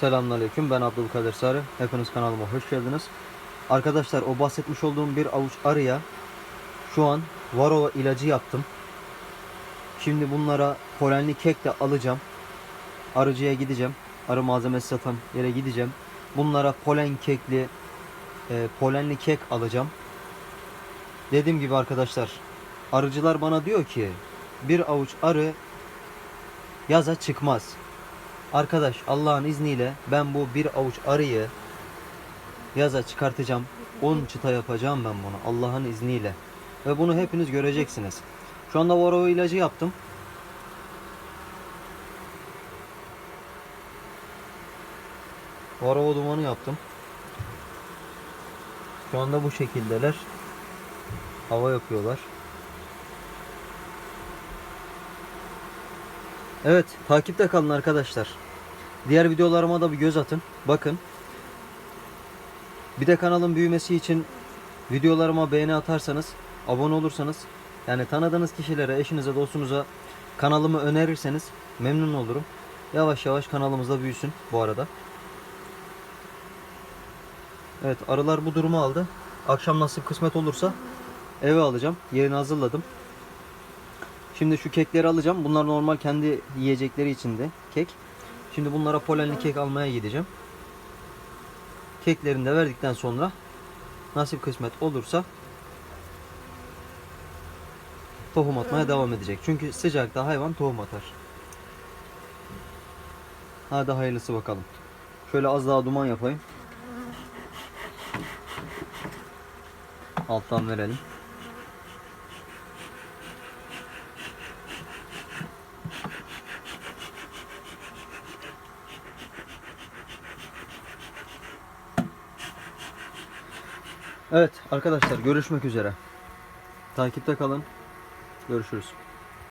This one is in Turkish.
Selamünaleyküm. Ben Abdülkadir Sarı. Hepiniz kanalıma hoş geldiniz. Arkadaşlar o bahsetmiş olduğum bir avuç arıya şu an varroa ilacı yaptım. Şimdi bunlara polenli kek de alacağım. Arıcıya gideceğim. Arı malzemesi satan yere gideceğim. Bunlara polen kekli e, polenli kek alacağım. Dediğim gibi arkadaşlar arıcılar bana diyor ki bir avuç arı yaza çıkmaz. Arkadaş Allah'ın izniyle ben bu bir avuç arıyı yaza çıkartacağım. 10 çıta yapacağım ben bunu Allah'ın izniyle. Ve bunu hepiniz göreceksiniz. Şu anda varroa ilacı yaptım. Varroa dumanı yaptım. Şu anda bu şekildeler. Hava yapıyorlar. Evet, takipte kalın arkadaşlar. Diğer videolarıma da bir göz atın. Bakın. Bir de kanalın büyümesi için videolarıma beğeni atarsanız, abone olursanız, yani tanıdığınız kişilere, eşinize, dostunuza kanalımı önerirseniz memnun olurum. Yavaş yavaş kanalımız da büyüsün bu arada. Evet, arılar bu durumu aldı. Akşam nasip kısmet olursa eve alacağım. Yerini hazırladım. Şimdi şu kekleri alacağım. Bunlar normal kendi yiyecekleri içinde kek. Şimdi bunlara polenli kek almaya gideceğim. Keklerini de verdikten sonra nasip kısmet olursa tohum atmaya devam edecek. Çünkü sıcakta hayvan tohum atar. Hadi hayırlısı bakalım. Şöyle az daha duman yapayım. Alttan verelim. Evet arkadaşlar görüşmek üzere. Takipte kalın. Görüşürüz.